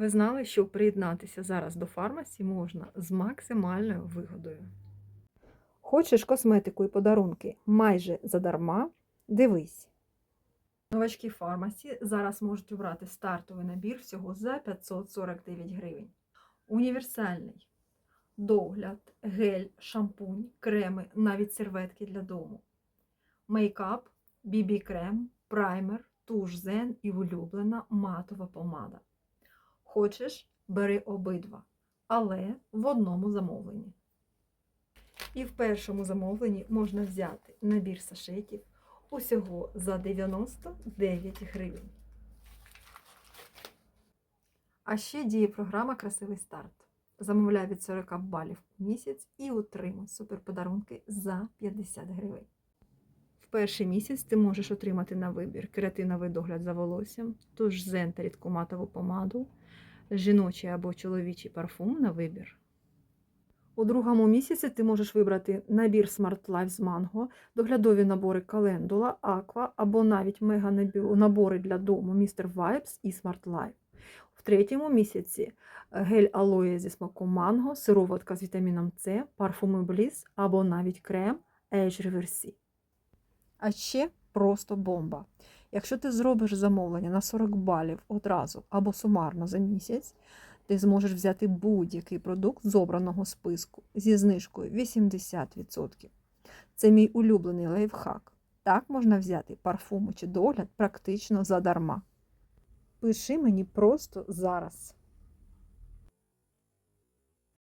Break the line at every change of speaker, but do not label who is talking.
Ви знали, що приєднатися зараз до фармасі можна з максимальною вигодою. Хочеш косметику і подарунки майже задарма? Дивись. Новачки фармасі зараз можуть обрати стартовий набір всього за 549 гривень. Універсальний догляд, гель, шампунь, креми, навіть серветки для дому, мейкап, бібі-крем, праймер, туш зен і улюблена матова помада. Хочеш, бери обидва, але в одному замовленні. І в першому замовленні можна взяти набір сашетів усього за 99 гривень. А ще діє програма Красивий старт. Замовляй від 40 балів в місяць і отримай суперподарунки за 50 гривень. Перший місяць ти можеш отримати на вибір кератиновий догляд за волоссям, туш зен та рідку матову помаду, жіночий або чоловічий парфум на вибір. У другому місяці ти можеш вибрати набір Smart Life з Mango, доглядові набори Calendula, Aqua або навіть мега-набори для дому Mr. Vibes і Smart Life. В третьому місяці гель алоє зі смаком манго, сироватка з вітаміном С, парфуми Bliss або навіть крем Age Reversi. А ще просто бомба. Якщо ти зробиш замовлення на 40 балів одразу або сумарно за місяць, ти зможеш взяти будь-який продукт з обраного списку зі знижкою 80%. Це мій улюблений лайфхак. Так можна взяти парфуми чи догляд практично задарма. Пиши мені просто зараз.